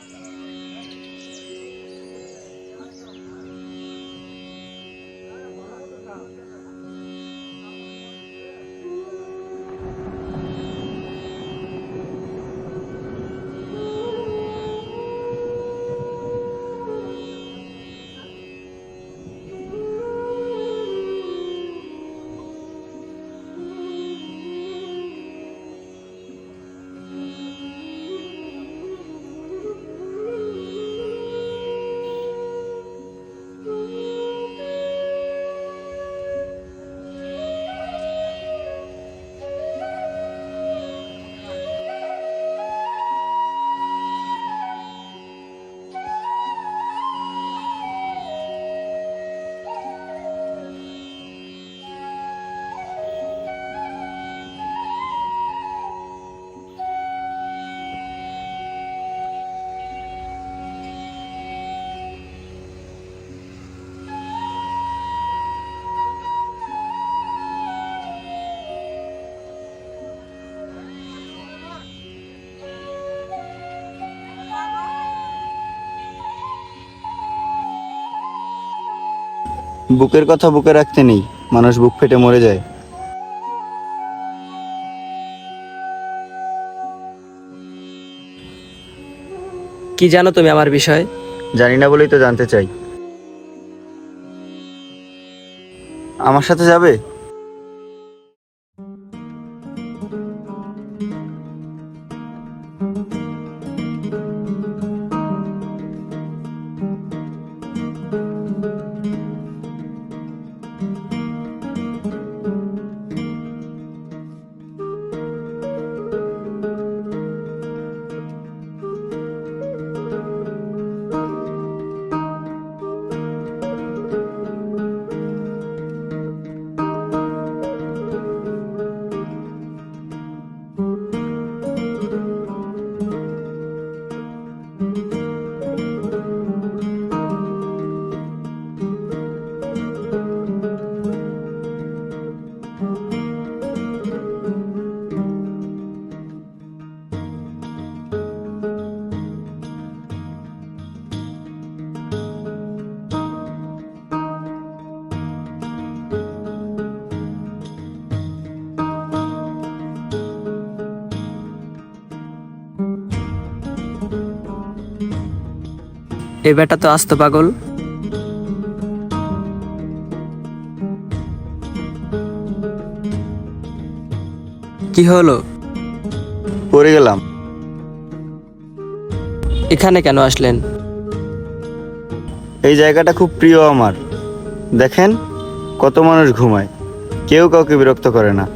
Amen. বুকের কথা বুকে রাখতে নেই মানুষ বুক ফেটে মরে যায়। কি জানো তুমি আমার বিষয়? জানি না বলেই তো জানতে চাই। আমার সাথে যাবে? এ বেটা তো আস্ত পাগল। কি হলো? পড়ে গেলাম। এখানে কেন আসলেন? এই জায়গাটা খুব প্রিয় আমার। দেখেন কত মানুষ ঘুমায়। কেউ কাউকে বিরক্ত করে না।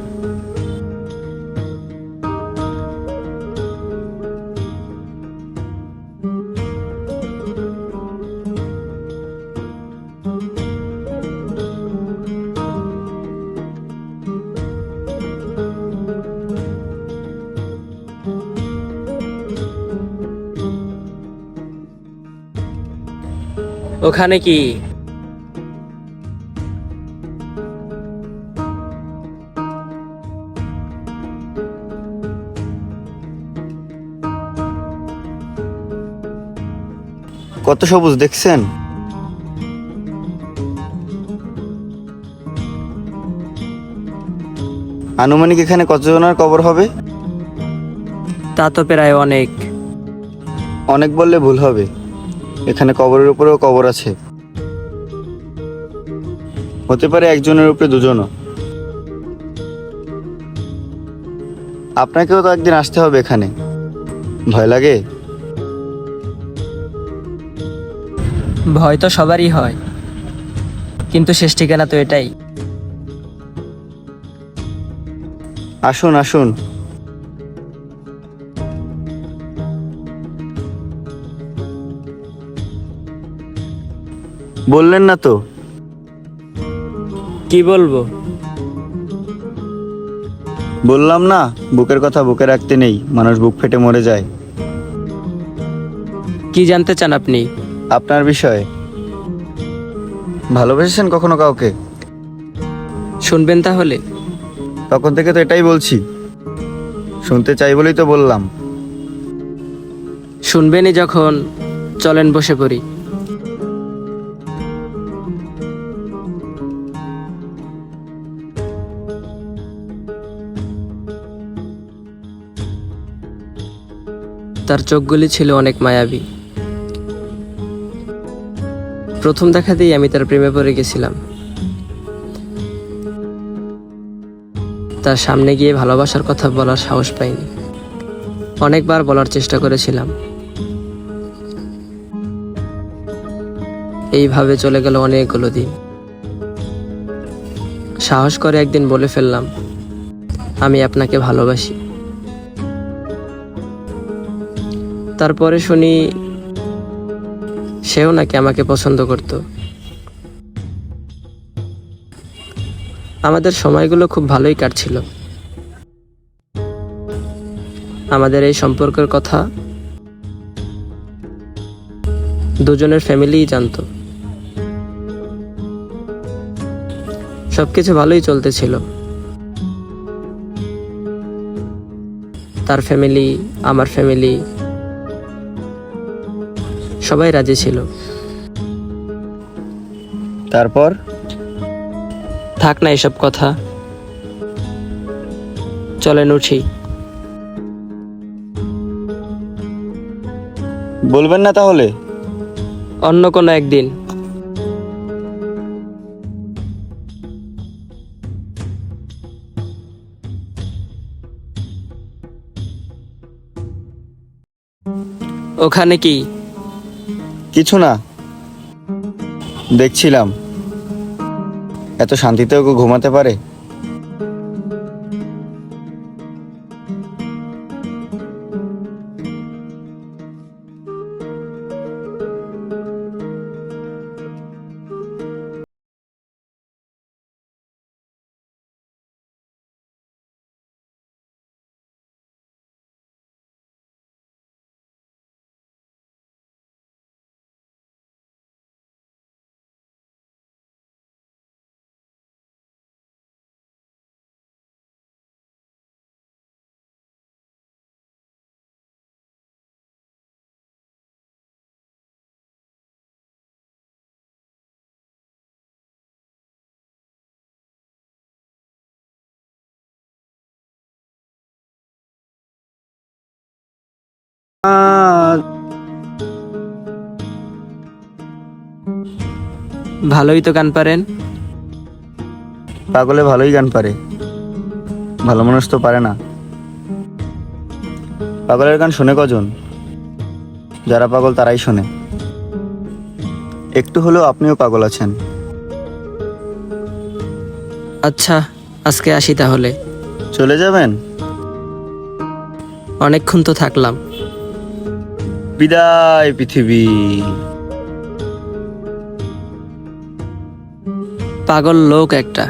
ওখানে কি? কত সবুজ দেখছেন? আনুমানিক এখানে কতজনের কবর হবে? তা তো প্রায় অনেক। অনেক বললে ভুল হবে। এখানে কবরের উপরেও কবর আছে। হতে পারে একজনের উপরে দুজনও। আপনাকেও তো একদিন আসতে হবে এখানে। ভয় লাগে? ভয় তো সবারই হয়। কিন্তু শেষ ঠিকানা তো এটাই। আসুন আসুন। বললেন না তো। কি বলব? বললাম না বুকের কথা বুকে রাখতে নেই মানুষ বুক ফেটে মরে যায়। কি জানতে চান আপনি? আপনার বিষয়ে। ভালোবেসেছেন কখনো কাউকে? শুনবেন তাহলে। তখন থেকে তো এটাই বলছি। শুনতে চাই বলেই তো বললাম। শুনবেনই যখন চলেন বসে পড়ি। তার চোখগুলি ছিল অনেক মায়াবী। প্রথম দেখাতেই আমি তার প্রেমে পড়ে গেছিলাম। তার সামনে গিয়ে ভালোবাসার কথা বলার সাহস পাইনি। অনেকবার বলার চেষ্টা করেছিলাম। এইভাবে চলে গেল অনেকগুলো দিন। সাহস করে একদিন বলে ফেললাম, আমি আপনাকে ভালোবাসি। তারপরে শুনি সেও নাকি আমাকে পছন্দ করত। আমাদের সময়গুলো খুব ভালোই কাটছিল। আমাদের এই সম্পর্কের কথা দুজনের ফ্যামিলিই জানতো। সবকিছু ভালোই চলতেছিল। তার ফ্যামিলি, আমার ফ্যামিলি সবাই রাজি ছিল। তারপর? থাক না এসব কথা। চলেন উঠি। বলবেন না তাহলে? অন্য কোনো একদিন। ওখানে কি? কিছু না। দেখছিলাম। এত শান্তিতেও ঘুমাতে পারে? ভালোই তো গান পারেন। পাগলে ভালোই গান পারে। ভালো মানুষ তো পারে না। পাগলের গান শোনে কজন? যারা পাগল তারাই শোনে। একটু হলেও আপনিও পাগল আছেন। আচ্ছা আজকে আসি তাহলে। চলে যাবেন? অনেকক্ষণ তো থাকলাম। বিদায় পৃথিবী। পাগল লোক একটা।